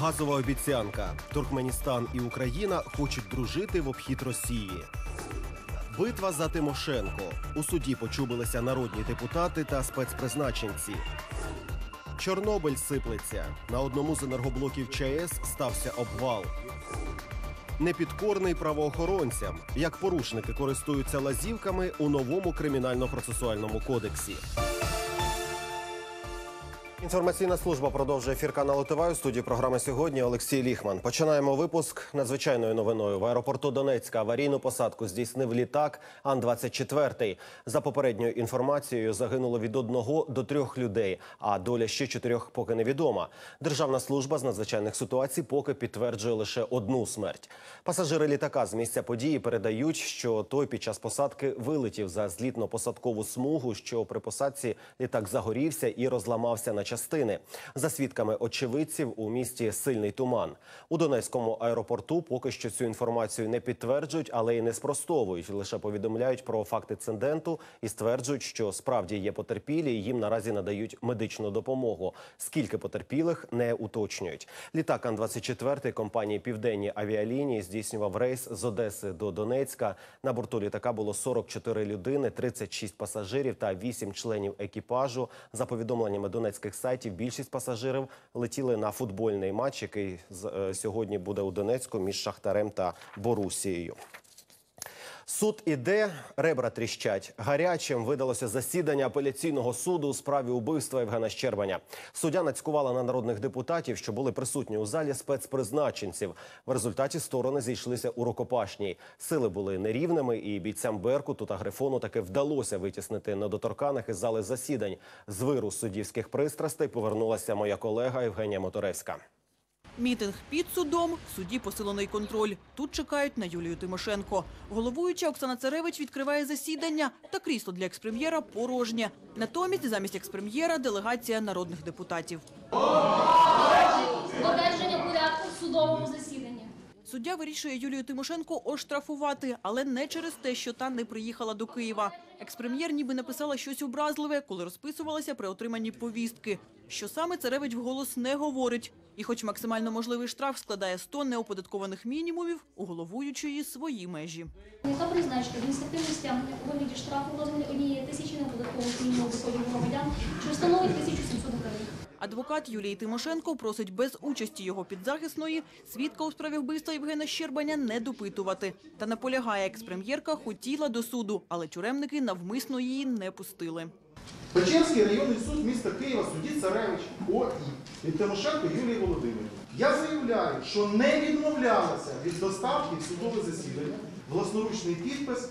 Газова обіцянка. Туркменістан і Україна хочуть дружити в обхід Росії. Битва за Тимошенко. У суді почубилися народні депутати та спецпризначенці. Чорнобиль сиплеться. На одному з енергоблоків ЧАЕС стався обвал. Непідкорний правоохоронцям, як порушники користуються лазівками у новому кримінально-процесуальному кодексі. Інформаційна служба продовжує ефір каналу ТВ. У студії програми сьогодні Олексій Ліхман. Починаємо випуск надзвичайною новиною. В аеропорту Донецька аварійну посадку здійснив літак Ан-24. За попередньою інформацією загинуло від одного до трьох людей, а доля ще чотирьох поки невідома. Державна служба з надзвичайних ситуацій поки підтверджує лише одну смерть. Пасажири літака з місця події передають, що той під час посадки вилетів за злітно-посадкову смугу, що при посадці літак загорівся і розламався на частини. За свідками очевидців, у місті сильний туман. У Донецькому аеропорту поки що цю інформацію не підтверджують, але й не спростовують. Лише повідомляють про факт інциденту і стверджують, що справді є потерпілі. Їм наразі надають медичну допомогу. Скільки потерпілих не уточнюють. Літак Ан-24 компанії Південні авіалінії здійснював рейс з Одеси до Донецька. На борту літака було 44 людини, 36 пасажирів та 8 членів екіпажу. За повідомленнями донецьких сайтів, більшість пасажирів летіли на футбольний матч, який е, сьогодні буде у Донецьку між Шахтарем та Борусією. Суд іде, ребра тріщать. Гарячим видалося засідання апеляційного суду у справі убивства Євгена Щербаня. Суддя нацькувала на народних депутатів, що були присутні у залі спецпризначенців. В результаті сторони зійшлися у рукопашній. Сили були нерівними, і бійцям Беркуту та Грифону таки вдалося витіснити недоторканих із зали засідань. З виру суддівських пристрастей повернулася моя колега Євгенія Моторевська. Мітинг під судом, в суді посилений контроль. Тут чекають на Юлію Тимошенко. Головуюча Оксана Царевич відкриває засідання, та крісло для експрем'єра порожнє. Натомість замість експрем'єра делегація народних депутатів. Додержання порядку в судовому засіданні. Суддя вирішує Юлію Тимошенко оштрафувати, але не через те, що та не приїхала до Києва. Експрем'єр ніби написала щось образливе, коли розписувалася при отриманні повістки. Що саме Царевич вголос не говорить. І хоч максимально можливий штраф складає 100 неоподаткованих мінімумів, у головуючої свої межі. Яка призначити адміністративне стягнення у вигляді штрафу розмірі однієї тисячі неподаткових мінімумів доходів громадян, що становить 1700 гривень. Адвокат Юлії Тимошенко просить без участі його підзахисної свідка у справі вбивства Євгена Щербаня не допитувати. Та наполягає, експрем'єрка хотіла до суду, але тюремники навмисно її не пустили. Печерський районний суд міста Києва судді Царевич від Тимошенко Юлії Володимирівни. Я заявляю, що не відмовлялася від доставки в судове засідання власноручний підпис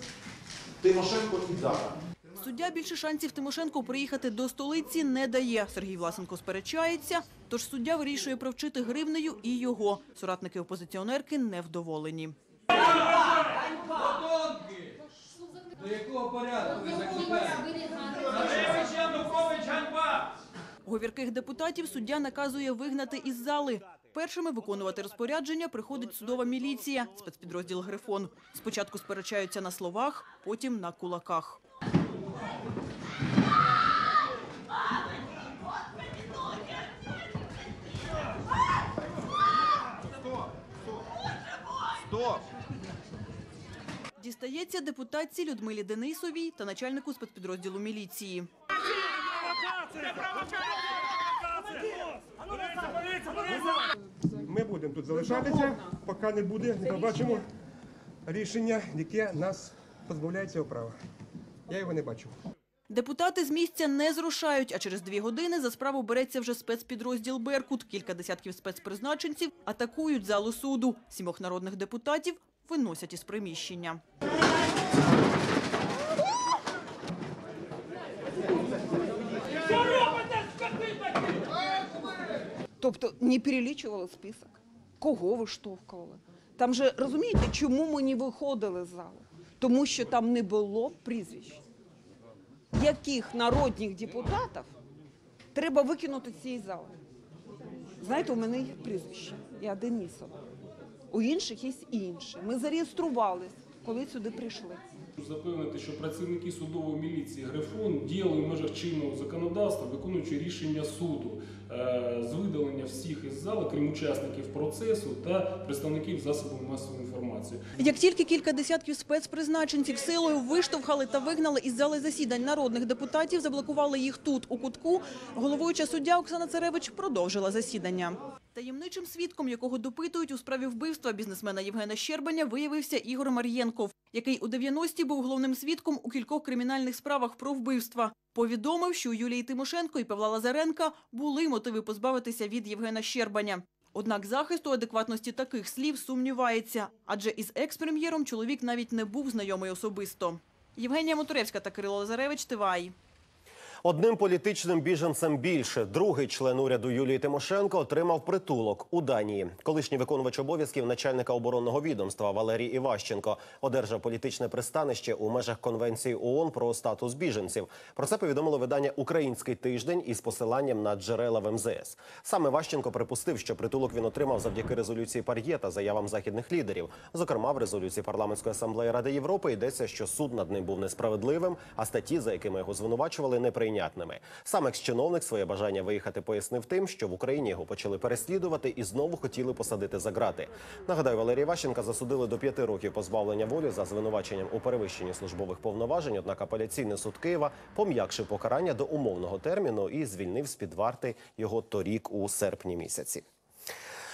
Тимошенко і Дара. Суддя більше шансів Тимошенко приїхати до столиці не дає. Сергій Власенко сперечається, тож суддя вирішує провчити гривнею і його. Соратники опозиціонерки невдоволені. До якого порядку ви? Говірких депутатів суддя наказує вигнати із зали. Першими виконувати розпорядження приходить судова міліція, спецпідрозділ «Грифон». Спочатку сперечаються на словах, потім на кулаках. Дістається депутатці Людмилі Денисовій та начальнику спецпідрозділу міліції. Ми будемо тут залишатися, поки не буде, побачимо рішення, яке нас позбавляє цього права. Я його не бачу. Депутати з місця не зрушають, а через дві години за справу береться вже спецпідрозділ «Беркут». Кілька десятків спецпризначенців атакують залу суду. Сімох народних депутатів виносять із приміщення. Тобто не перелічували список, кого виштовхували. Там же розумієте, чому ми не виходили з залу? Тому що там не було прізвищ. Яких народних депутатів треба викинути з цієї зали? Знаєте, у мене є прізвище. Я Денісова. У інших є інші. Ми зареєструвались коли сюди прийшли. Запевнити, що працівники судової міліції Грифон діяли в межах чинного законодавства, виконуючи рішення суду е, з видалення всіх із зали, крім учасників процесу та представників засобів масової інформації. Як тільки кілька десятків спецпризначенців силою виштовхали та вигнали із зали засідань народних депутатів, заблокували їх тут, у кутку, головуюча суддя Оксана Царевич продовжила засідання. Таємничим свідком, якого допитують у справі вбивства бізнесмена Євгена Щербаня, виявився Ігор Мар'єнков, який у 90-ті був головним свідком у кількох кримінальних справах про вбивства. Повідомив, що у Юлії Тимошенко і Павла Лазаренка були мотиви позбавитися від Євгена Щербаня. Однак захист у адекватності таких слів сумнівається, адже із екс-прем'єром чоловік навіть не був знайомий особисто. Євгенія Моторевська та Кирило Лазаревич, Тивай. Одним політичним біженцем більше. Другий член уряду Юлії Тимошенко отримав притулок у Данії. Колишній виконувач обов'язків начальника оборонного відомства Валерій Іващенко одержав політичне пристанище у межах конвенції ООН про статус біженців. Про це повідомило видання Український тиждень із посиланням на джерела в МЗС. Саме Ващенко припустив, що притулок він отримав завдяки резолюції Пар'є та заявам західних лідерів. Зокрема, в резолюції парламентської асамблеї Ради Європи йдеться, що суд над ним був несправедливим, а статті, за якими його звинувачували, неприйнятними. Сам екс-чиновник своє бажання виїхати пояснив тим, що в Україні його почали переслідувати і знову хотіли посадити за грати. Нагадаю, Валерія Ващенка засудили до п'яти років позбавлення волі за звинуваченням у перевищенні службових повноважень. Однак апеляційний суд Києва пом'якшив покарання до умовного терміну і звільнив з під варти його торік у серпні місяці.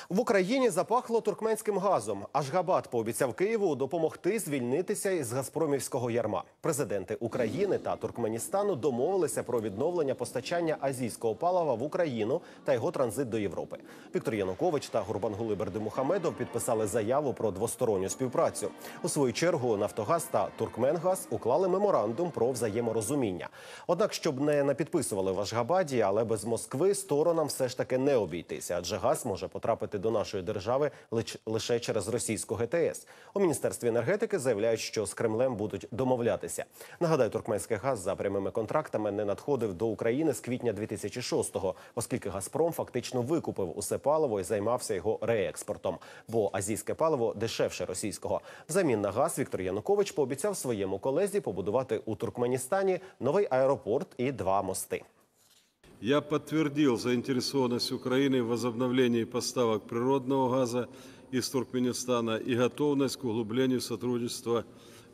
В Україні запахло туркменським газом. Ашгабад пообіцяв Києву допомогти звільнитися із газпромівського ярма. Президенти України та Туркменістану домовилися про відновлення постачання азійського палива в Україну та його транзит до Європи. Віктор Янукович та Гурбангули Бердимухамедов підписали заяву про двосторонню співпрацю. У свою чергу Нафтогаз та Туркменгаз уклали меморандум про взаєморозуміння. Однак, щоб не напідписували в Ашгабаді, але без Москви сторонам все ж таки не обійтися, адже газ може потрапити до нашої держави лише через російську ГТС. У міністерстві енергетики заявляють, що з Кремлем будуть домовлятися. Нагадаю, туркменський газ за прямими контрактами не надходив до України з квітня 2006-го, оскільки Газпром фактично викупив усе паливо і займався його реекспортом. Бо азійське паливо дешевше російського. Взамін на газ Віктор Янукович пообіцяв своєму колезі побудувати у Туркменістані новий аеропорт і два мости. Я подтвердил заинтересованность Украины в возобновлении поставок природного газа из Туркменистана и готовность к углублению сотрудничества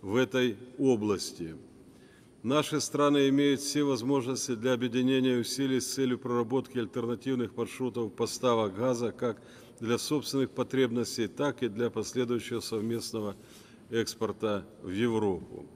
в этой области. Наши страны имеют все возможности для объединения усилий с целью проработки альтернативных маршрутов поставок газа как для собственных потребностей, так и для последующего совместного экспорта в Европу.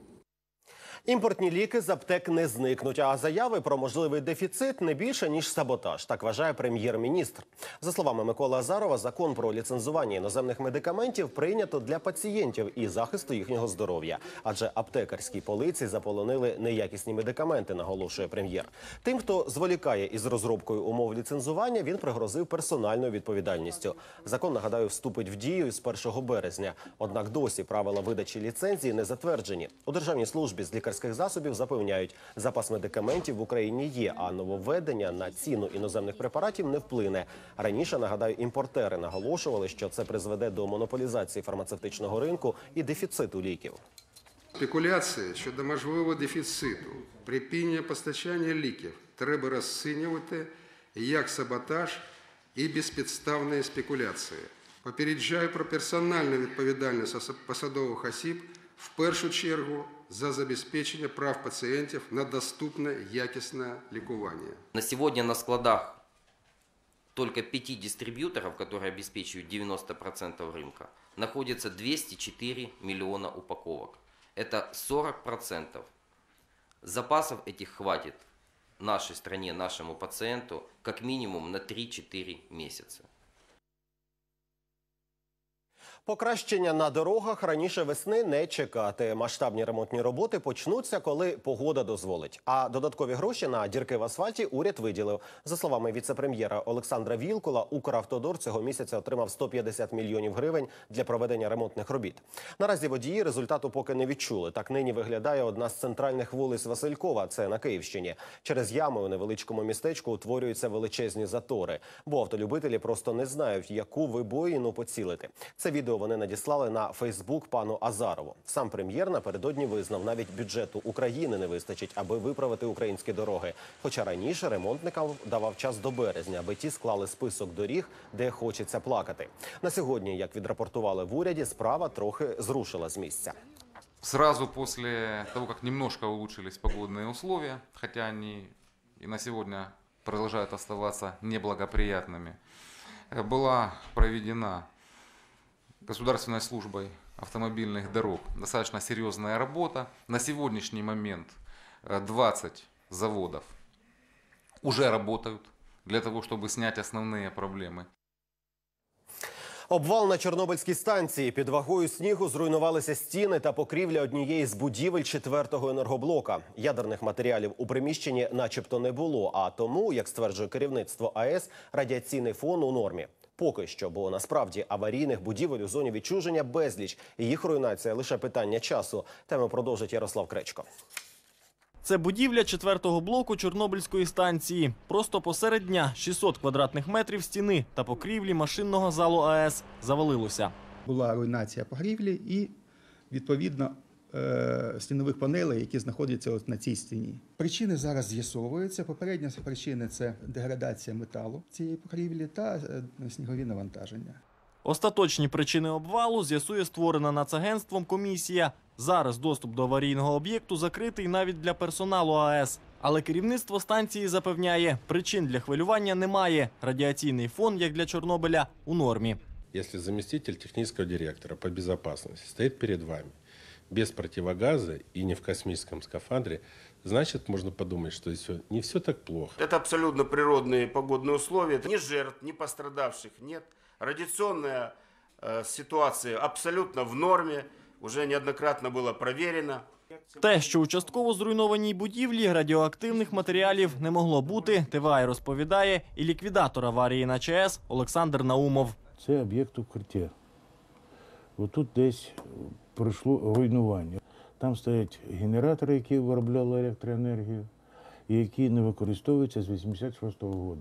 Імпортні ліки з аптек не зникнуть, а заяви про можливий дефіцит не більше ніж саботаж. Так вважає прем'єр-міністр. За словами Миколи Азарова, закон про ліцензування іноземних медикаментів прийнято для пацієнтів і захисту їхнього здоров'я, адже аптекарські полиці заполонили неякісні медикаменти, наголошує прем'єр. Тим, хто зволікає із розробкою умов ліцензування, він пригрозив персональною відповідальністю. Закон нагадаю вступить в дію з 1 березня. Однак досі правила видачі ліцензії не затверджені. У державній службі з лікарських засобів запевняють, запас медикаментів в Україні є, а нововведення на ціну іноземних препаратів не вплине. Раніше нагадаю, імпортери наголошували, що це призведе до монополізації фармацевтичного ринку і дефіциту ліків. Спекуляції щодо можливого дефіциту, припинення постачання ліків треба розцінювати як саботаж і безпідставні спекуляції. Попереджаю про персональну відповідальність посадових осіб в першу чергу за забезпечення прав пацієнтів на доступне якісне лікування. На сегодня на складах только пяти дистрибьюторов, которые обеспечивают 90% рынка, находится 204 миллиона упаковок. Это 40%. Запасов этих хватит нашей стране, нашему пациенту как минимум на 3-4 месяца. Покращення на дорогах раніше весни не чекати. Масштабні ремонтні роботи почнуться, коли погода дозволить. А додаткові гроші на дірки в асфальті уряд виділив. За словами віце-прем'єра Олександра Вілкула, Укравтодор цього місяця отримав 150 мільйонів гривень для проведення ремонтних робіт. Наразі водії результату поки не відчули. Так нині виглядає одна з центральних вулиць Василькова. Це на Київщині. Через ями у невеличкому містечку утворюються величезні затори, бо автолюбителі просто не знають, яку вибоїну поцілити. Це відео відео вони надіслали на Фейсбук пану Азарову. Сам прем'єр напередодні визнав, навіть бюджету України не вистачить, аби виправити українські дороги. Хоча раніше ремонтникам давав час до березня, аби ті склали список доріг, де хочеться плакати. На сьогодні, як відрапортували в уряді, справа трохи зрушила з місця. Сразу после того, как немножко улучшились погодные условия, хотя они и на сегодня продолжают оставаться неблагоприятными, э, была проведена Государственной службой автомобильных дорог достаточно серьезная работа. На сегодняшний момент э, 20 заводов уже работают для того, чтобы снять основные проблемы. Обвал на Чорнобильській станції під вагою снігу зруйнувалися стіни та покрівля однієї з будівель четвертого енергоблока. Ядерних матеріалів у приміщенні, начебто, не було. А тому, як стверджує керівництво АЕС, радіаційний фон у нормі. Поки що, бо насправді аварійних будівель у зоні відчуження безліч. Їх руйнація лише питання часу. Тему продовжить Ярослав Кречко. Це будівля четвертого блоку Чорнобильської станції. Просто посеред дня 600 квадратних метрів стіни та покрівлі машинного залу АЕС завалилося. була руйнація покрівлі і відповідно стінових панелей, які знаходяться от на цій стіні. Причини зараз з'ясовуються. Попередня причина це деградація металу цієї покрівлі та е, снігові навантаження. Остаточні причини обвалу з'ясує створена нацагентством комісія. Зараз доступ до аварійного об'єкту закритий навіть для персоналу АЕС. Але керівництво станції запевняє, причин для хвилювання немає. Радіаційний фон, як для Чорнобиля, у нормі. Если заместитель технического директора по безопасности стоит перед вами без противогаза и не в космическом скафандре, значит, можно подумать, что здесь не все так плохо. Это абсолютно природные погодные условия. Ни жертв, ни пострадавших нет. Радиационная э, ситуация абсолютно в норме. Уже неоднократно было проверено. Те, що у частково зруйнованій будівлі радіоактивних матеріалів не могло бути, ТВА розповідає і ліквідатор аварії на ЧАЕС Олександр Наумов. Це об'єкт укриття. Отут десь пройшло руйнування. Там стоять генератори, які виробляли електроенергію, і які не використовуються з 86-го року.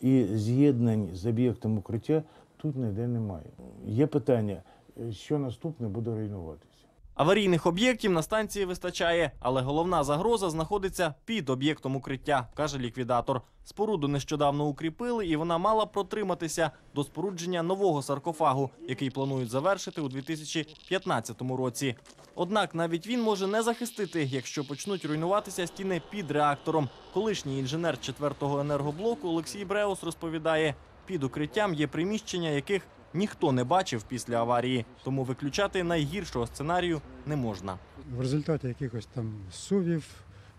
І з'єднань з об'єктом укриття тут ніде немає. Є питання, що наступне буде руйнуватися. Аварійних об'єктів на станції вистачає, але головна загроза знаходиться під об'єктом укриття, каже ліквідатор. Споруду нещодавно укріпили, і вона мала протриматися до спорудження нового саркофагу, який планують завершити у 2015 році. Однак навіть він може не захистити, якщо почнуть руйнуватися стіни під реактором. Колишній інженер 4-го енергоблоку Олексій Бреус розповідає, під укриттям є приміщення, яких ніхто не бачив після аварії, тому виключати найгіршого сценарію не можна. В результаті якихось там сувів,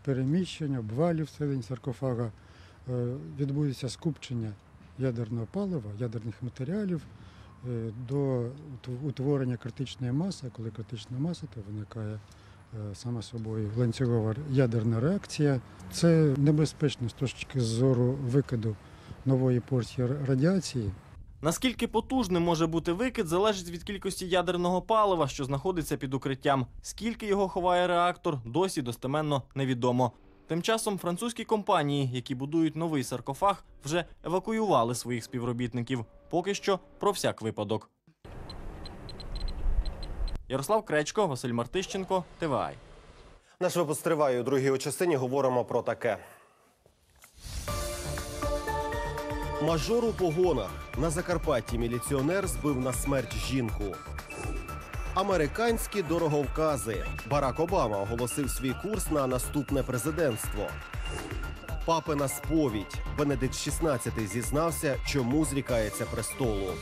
переміщень, обвалів всередині саркофага е, відбудеться скупчення ядерного палива, ядерних матеріалів е, до утв- утворення критичної маси. Коли критична маса, то виникає е, саме собою ланцюгова ядерна реакція. Це небезпечно з точки зору викиду нової порції радіації. Наскільки потужним може бути викид, залежить від кількості ядерного палива, що знаходиться під укриттям. Скільки його ховає реактор, досі достеменно невідомо. Тим часом французькі компанії, які будують новий саркофаг, вже евакуювали своїх співробітників. Поки що про всяк випадок. Ярослав Кречко, Василь Мартищенко, ТВАЙ. Наш випуск триває у другій частині. Говоримо про таке. Мажор у погонах. На Закарпатті міліціонер збив на смерть жінку. Американські дороговкази. Барак Обама оголосив свій курс на наступне президентство. Папина сповідь. Бенедикт XVI зізнався, чому зрікається престолу.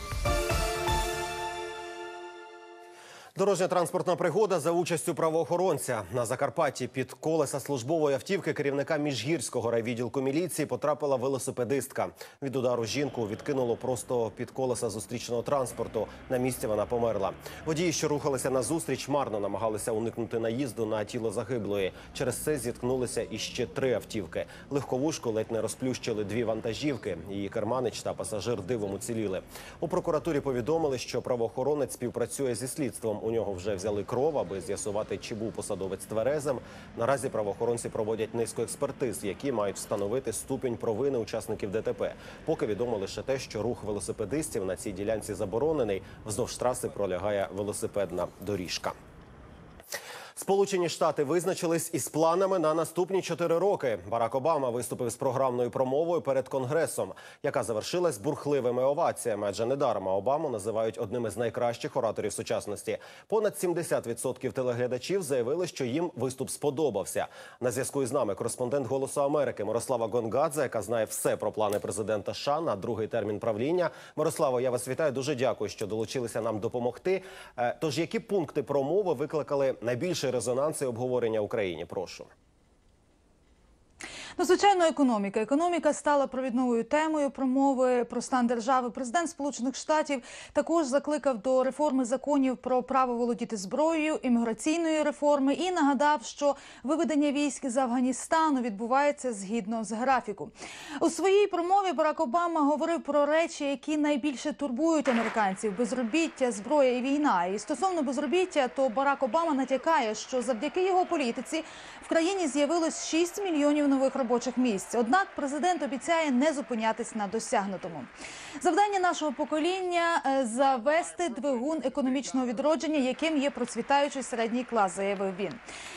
Дорожня транспортна пригода за участю правоохоронця на Закарпатті під колеса службової автівки керівника міжгірського райвідділку міліції потрапила велосипедистка. Від удару жінку відкинуло просто під колеса зустрічного транспорту. На місці вона померла. Водії, що рухалися на зустріч, марно намагалися уникнути наїзду на тіло загиблої. Через це зіткнулися іще три автівки. Легковушку ледь не розплющили дві вантажівки. Її керманич та пасажир дивом уціліли. У прокуратурі повідомили, що правоохоронець співпрацює зі слідством. У нього вже взяли кров, аби з'ясувати, чи був посадовець тверезим. Наразі правоохоронці проводять низку експертиз, які мають встановити ступінь провини учасників ДТП. Поки відомо лише те, що рух велосипедистів на цій ділянці заборонений. Вздовж траси пролягає велосипедна доріжка. Сполучені Штати визначились із планами на наступні чотири роки. Барак Обама виступив з програмною промовою перед конгресом, яка завершилась бурхливими оваціями. Адже недарма Обаму називають одним із найкращих ораторів сучасності. Понад 70% телеглядачів заявили, що їм виступ сподобався. На зв'язку із нами кореспондент Голосу Америки Мирослава Гонгадзе, яка знає все про плани президента США на другий термін правління. Мирославо, я вас вітаю. Дуже дякую, що долучилися нам допомогти. Е, Тож, які пункти промови викликали найбільший резонанс і обговорення Україні? Прошу. Ну, звичайно, економіка. Економіка стала провідною темою промови про стан держави. Президент Сполучених Штатів також закликав до реформи законів про право володіти зброєю, імміграційної реформи і нагадав, що виведення військ з Афганістану відбувається згідно з графіку. У своїй промові Барак Обама говорив про речі, які найбільше турбують американців: безробіття, зброя і війна. І стосовно безробіття, то Барак Обама натякає, що завдяки його політиці в країні з'явилось 6 мільйонів нових робочих місць. Однак президент обіцяє не зупинятись на досягнутому. Завдання нашого покоління е, завести двигун економічного відродження, яким є процвітаючий середній клас, заявив він.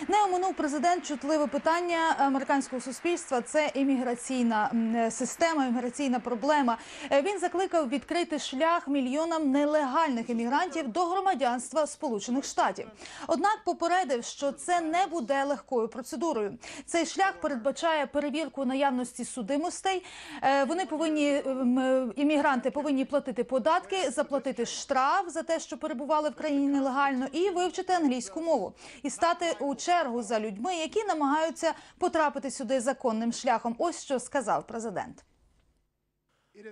Не оминув президент чутливе питання американського суспільства. Це імміграційна е, система, імміграційна проблема. Е, Він закликав відкрити шлях мільйонам нелегальних іммігрантів до громадянства Сполучених Штатів. Однак попередив, що це не буде легкою процедурою. Цей шлях передбачає перевірку наявності судимостей. Е, Вони повинні ем, е, іммігранти повинні платити податки, заплатити штраф за те, що перебували в країні нелегально, і вивчити англійську мову і стати у чергу за людьми, які намагаються потрапити сюди законним шляхом. Ось що сказав президент.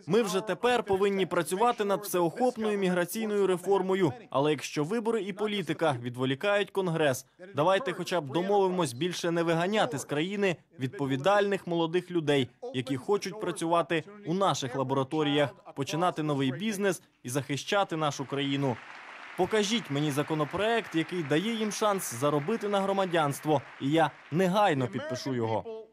Ми вже тепер повинні працювати над всеохопною міграційною реформою. Але якщо вибори і політика відволікають конгрес, давайте, хоча б домовимось більше не виганяти з країни відповідальних молодих людей, які хочуть працювати у наших лабораторіях, починати новий бізнес і захищати нашу країну. Покажіть мені законопроект, який дає їм шанс заробити на громадянство, і я негайно підпишу його.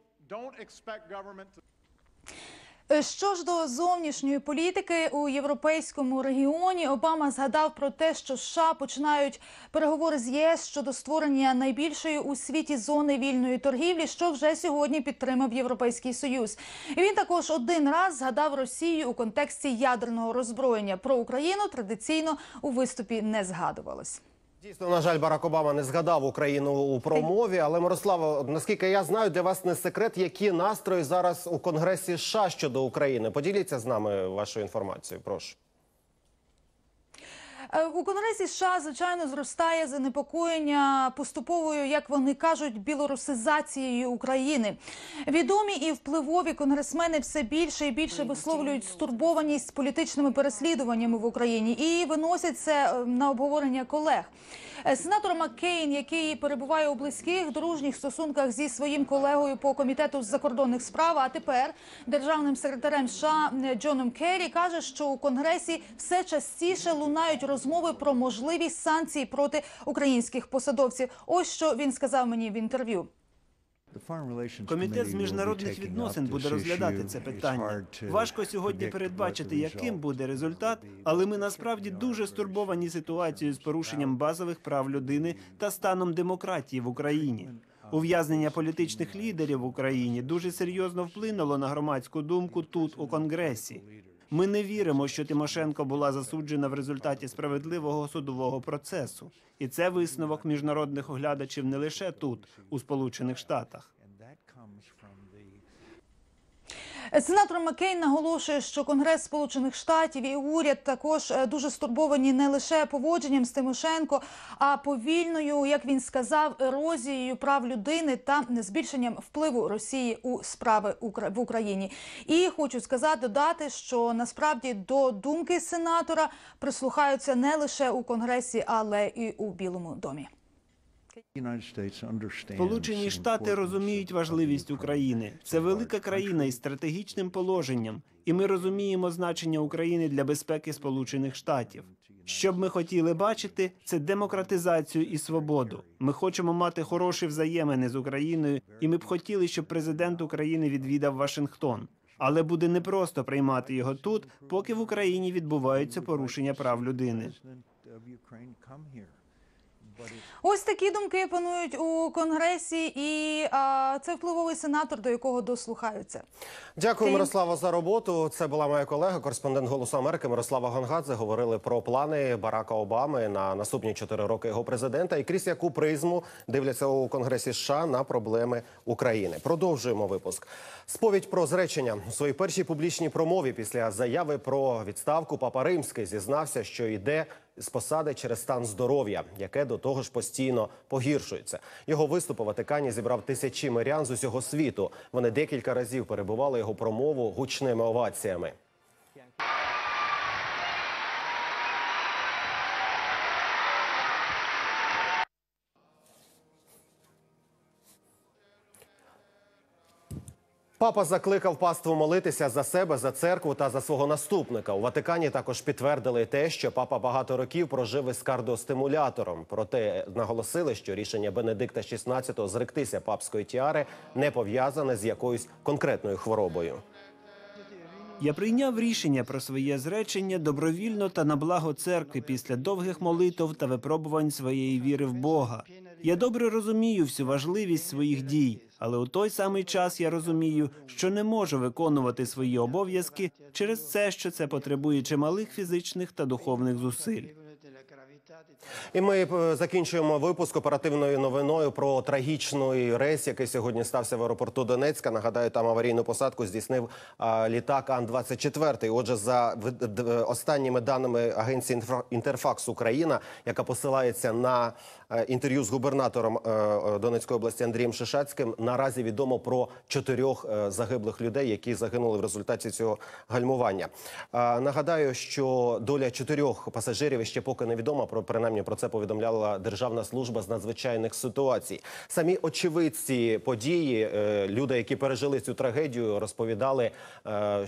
Е, Що ж до зовнішньої політики у європейському регіоні, Обама згадав про те, що США починають переговори з ЄС щодо створення найбільшої у світі зони вільної торгівлі, що вже сьогодні підтримав Європейський Союз. І він також один раз згадав Росію у контексті ядерного роззброєння. Про Україну традиційно у виступі не згадувалось. Дійсно, на жаль, Барак Обама не згадав Україну у промові. Але Мирослава, наскільки я знаю, для вас не секрет, які настрої зараз у Конгресі США щодо України. Поділіться з нами вашою інформацією. Прошу. Е, У Конгресі США, звичайно, зростає занепокоєння поступовою, як вони кажуть, білорусизацією України. Відомі і впливові конгресмени все більше і більше висловлюють стурбованість політичними переслідуваннями в Україні і виносять це е, на обговорення колег. Е, Сенатор Маккейн, який перебуває у близьких дружніх стосунках зі своїм колегою по комітету з закордонних справ, а тепер державним секретарем США Джоном Керрі, каже, що у конгресі все частіше лунають розмови про можливість санкцій проти українських посадовців. Ось що він сказав мені в інтерв'ю. Комітет з міжнародних відносин буде розглядати це питання. Важко сьогодні передбачити, яким буде результат, але ми насправді дуже стурбовані ситуацією з порушенням базових прав людини та станом демократії в Україні. Ув'язнення політичних лідерів в Україні дуже серйозно вплинуло на громадську думку тут у Конгресі. Ми не віримо, що Тимошенко була засуджена в результаті справедливого судового процесу, і це висновок міжнародних оглядачів не лише тут, у Сполучених Штатах. Сенатор Маккейн наголошує, що Конгрес Сполучених Штатів і уряд також е, дуже стурбовані не лише поводженням з Тимошенко, а повільною, як він сказав, ерозією прав людини та збільшенням впливу Росії у справи в Україні. І хочу сказати, додати, що насправді до думки сенатора прислухаються не лише у Конгресі, але і у Білому домі. Сполучені Штати розуміють важливість України. Це велика країна із стратегічним положенням, і ми розуміємо значення України для безпеки Сполучених Штатів. Що б ми хотіли бачити, це демократизацію і свободу. Ми хочемо мати хороші взаємини з Україною, і ми б хотіли, щоб президент України відвідав Вашингтон. Але буде непросто приймати його тут, поки в Україні відбуваються порушення прав людини. Ось такі думки панують у конгресі, і а, це впливовий сенатор, до якого дослухаються. Дякую, Ти- Мирослава, за роботу. Це була моя колега, кореспондент Голосу Америки Мирослава Гонгадзе. Говорили про плани Барака Обами на наступні чотири роки його президента і крізь яку призму дивляться у Конгресі США на проблеми України. Продовжуємо випуск. Сповідь про зречення у своїй першій публічній промові після заяви про відставку Папа Римський зізнався, що йде з посади через стан здоров'я, яке до того ж постійно погіршується. Його виступ у Ватикані зібрав тисячі мирян з усього світу. Вони декілька разів перебували його промову гучними оваціями. Папа закликав паству молитися за себе, за церкву та за свого наступника. У Ватикані також підтвердили те, що папа багато років прожив із кардіостимулятором. Проте наголосили, що рішення Бенедикта XVI зректися папської тіари не пов'язане з якоюсь конкретною хворобою. Я прийняв рішення про своє зречення добровільно та на благо церкви після довгих молитв та випробувань своєї віри в Бога. Я добре розумію всю важливість своїх дій, але у той самий час я розумію, що не можу виконувати свої обов'язки через це, що це потребує чималих фізичних та духовних зусиль. І ми е, закінчуємо випуск оперативною новиною про трагічний рейс, який сьогодні стався в аеропорту Донецька. Нагадаю, там аварійну посадку здійснив літак Ан-24. Отже, за д- останніми даними агенції «Інфра- Інтерфакс Україна, яка посилається на е, інтерв'ю з губернатором е, е, Донецької області Андрієм Шишацьким, наразі відомо про чотирьох е, загиблих людей, які загинули в результаті цього гальмування. Нагадаю, що доля чотирьох пасажирів ще поки невідома. Про принаймні про це повідомляла Державна служба з надзвичайних ситуацій. Самі очевидці події, е, люди, які пережили цю трагедію, розповідали, е,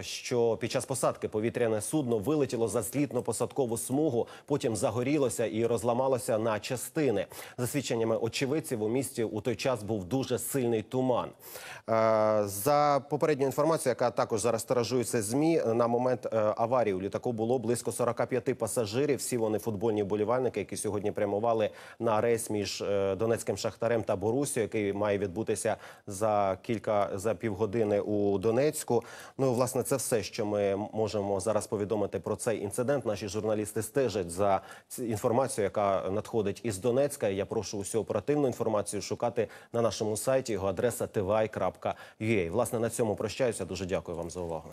що під час посадки повітряне судно вилетіло за злітно-посадкову смугу, потім загорілося і розламалося на частини. За свідченнями очевидців, у місті у той час був дуже сильний туман. Е, За попередньою інформацією, яка також зараз тиражується змі, на момент аварії у літаку було близько 45 пасажирів. Всі вони футбольні вболівальники, які сьогодні прямували на рейс між е, Донецьким шахтарем та Борусією, який має відбутися за кілька за півгодини у Донецьку. Ну власне, це все, що ми можемо зараз повідомити про цей інцидент. Наші журналісти стежать за ці- інформацією, яка надходить із Донецька. Я прошу усю оперативну інформацію шукати на нашому сайті. Його адреса tvi.ua. Власне на цьому прощаюся. Дуже дякую вам за увагу.